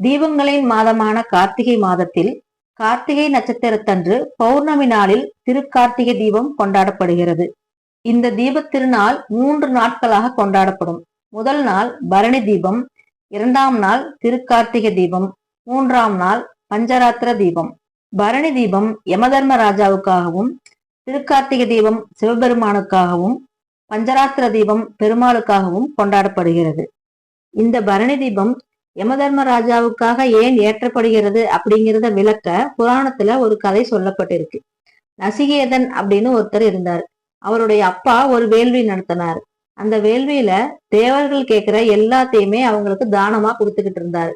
தீபங்களின் மாதமான கார்த்திகை மாதத்தில் கார்த்திகை நட்சத்திரத்தன்று பௌர்ணமி நாளில் திருக்கார்த்திகை தீபம் கொண்டாடப்படுகிறது. இந்த தீப திருநாள் மூன்று நாட்களாக கொண்டாடப்படும். முதல் நாள் பரணி தீபம் இரண்டாம் நாள் திருக்கார்த்திகை தீபம் மூன்றாம் நாள் பஞ்சராத்திர தீபம். பரணி தீபம் யமதர்ம ராஜாவுக்காகவும் திருக்கார்த்திகை தீபம் சிவபெருமானுக்காகவும் பஞ்சராத்திர தீபம் பெருமாளுக்காகவும் கொண்டாடப்படுகிறது. இந்த பரணி தீபம் யமதர்ம ராஜாவுக்காக ஏன் ஏற்றப்படுகிறது அப்படிங்கிறத விளக்க புராணத்துல ஒரு கதை சொல்லப்பட்டிருக்கு. நசிகேதன் அப்படின்னு ஒருத்தர் இருந்தார். அவருடைய அப்பா ஒரு வேள்வி நடத்தினார். அந்த வேள்வியில தேவர்கள் கேட்கிற எல்லாத்தையுமே அவங்களுக்கு தானமா கொடுத்துக்கிட்டு இருந்தார்.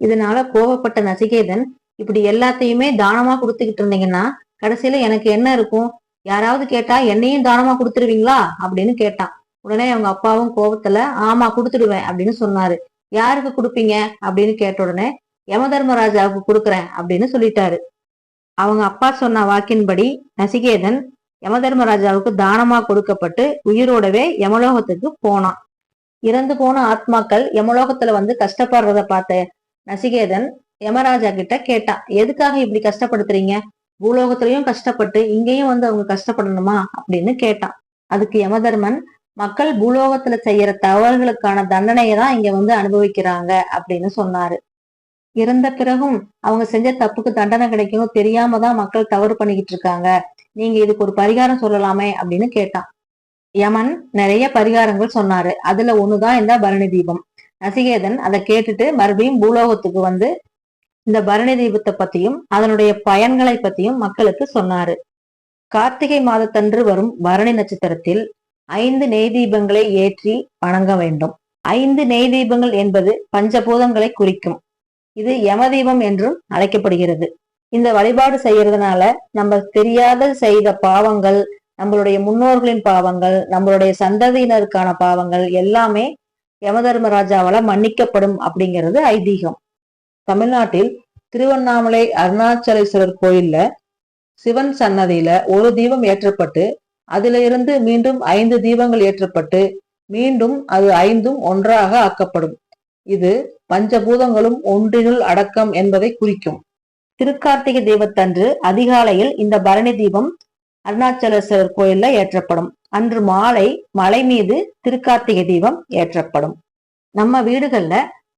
இதனால கோபப்பட்ட நசிகேதன் இப்படி எல்லாத்தையுமே தானமா கொடுத்துக்கிட்டு இருந்தீங்கன்னா கடைசியில எனக்கு என்ன இருக்கும்? யாராவது கேட்டா என்னையும் தானமா கொடுத்துருவீங்களா? அப்படின்னு கேட்டான். உடனே அவங்க அப்பாவும் கோபத்துல ஆமா கொடுத்துடுவேன் அப்படின்னு சொன்னாரு. யாருக்கு கொடுப்பீங்க அப்படின்னு கேட்ட உடனே யமதர்மராஜாவுக்கு கொடுக்குறேன் அப்படின்னு சொல்லிட்டாரு. அவங்க அப்பா சொன்ன வாக்கின்படி நசிகேதன் யமதர்மராஜாவுக்கு தானமா கொடுக்கப்பட்டு உயிரோடவே யமலோகத்துக்கு போனான். இறந்து போன ஆத்மாக்கள் யமலோகத்துல வந்து கஷ்டப்படுறத பார்த்த நசிகேதன் யமராஜா கிட்ட கேட்டான் எதுக்காக இப்படி கஷ்டப்படுத்துறீங்க? பூலோகத்திலையும் கஷ்டப்பட்டு இங்கேயும் வந்து அவங்க கஷ்டப்படணுமா? அப்படின்னு கேட்டான். அதுக்கு யமதர்மன் மக்கள் பூலோகத்துல செய்யற தவறுகளுக்கான தண்டனையை தான் இங்க வந்து அனுபவிக்கிறாங்க அப்படின்னு சொன்னாரு. இறந்த பிறகும் அவங்க செஞ்ச தப்புக்கு தண்டனை கிடைக்கும் தெரியாம தான் மக்கள் தவறு பண்ணிக்கிட்டு இருக்காங்க. நீங்க இதுக்கு ஒரு பரிகாரம் சொல்லலாமே அப்படின்னு கேட்டான். யமன் நிறைய பரிகாரங்கள் சொன்னாரு. அதுல ஒண்ணுதான் இந்த பரணி தீபம். நசிகேதன் அதை கேட்டுட்டு மறுபடியும் பூலோகத்துக்கு வந்து இந்த பரணி தீபத்தை பத்தியும் அதனுடைய பயன்களை பத்தியும் மக்களுக்கு சொன்னாரு. கார்த்திகை மாதத்தன்று வரும் பரணி நட்சத்திரத்தில் ஐந்து நெய் தீபங்களை ஏற்றி வணங்க வேண்டும். ஐந்து நெய் தீபங்கள் என்பது பஞ்சபூதங்களை குறிக்கும். இது யமதீபம் என்றும் அழைக்கப்படுகிறது. இந்த வழிபாடு செய்யறதுனால நம்ம தெரியாத செய்த பாவங்கள் நம்மளுடைய முன்னோர்களின் பாவங்கள் நம்மளுடைய சந்ததியினருக்கான பாவங்கள் எல்லாமே யமதர்மராஜாவால மன்னிக்கப்படும் அப்படிங்கிறது ஐதீகம். தமிழ்நாட்டில் திருவண்ணாமலை அருணாச்சலேஸ்வரர் கோயில்ல சிவன் சன்னதியில ஒரு தீபம் ஏற்றப்பட்டு அதில இருந்து மீண்டும் ஐந்து தீபங்கள் ஏற்றப்பட்டு மீண்டும் அது ஐந்தும் ஒன்றாக ஆக்கப்படும். இது பஞ்சபூதங்களும் ஒன்றினுள் அடக்கம் என்பதை குறிக்கும். திருக்கார்த்திகை தீபத்தன்று அதிகாலையில் இந்த பரணி தீபம் அருணாச்சலேஸ்வரர் கோயில்ல ஏற்றப்படும். அன்று மாலை மலை மீது திருக்கார்த்திகை தீபம் ஏற்றப்படும். நம்ம வீடுகள்ல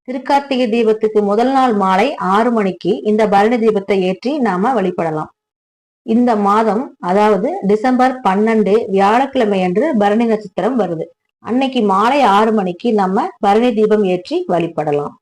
திருக்கார்த்திகை தீபத்துக்கு முதல் நாள் மாலை ஆறு மணிக்கு இந்த பரணி தீபத்தை ஏற்றி நாம வழிபடலாம். இந்த மாதம் அதாவது டிசம்பர் பன்னெண்டு வியாழக்கிழமை அன்று பரணி நட்சத்திரம் வருது. அன்னைக்கு மாலை ஆறு மணிக்கு நம்ம பரணி தீபம் ஏற்றி வழிபடலாம்.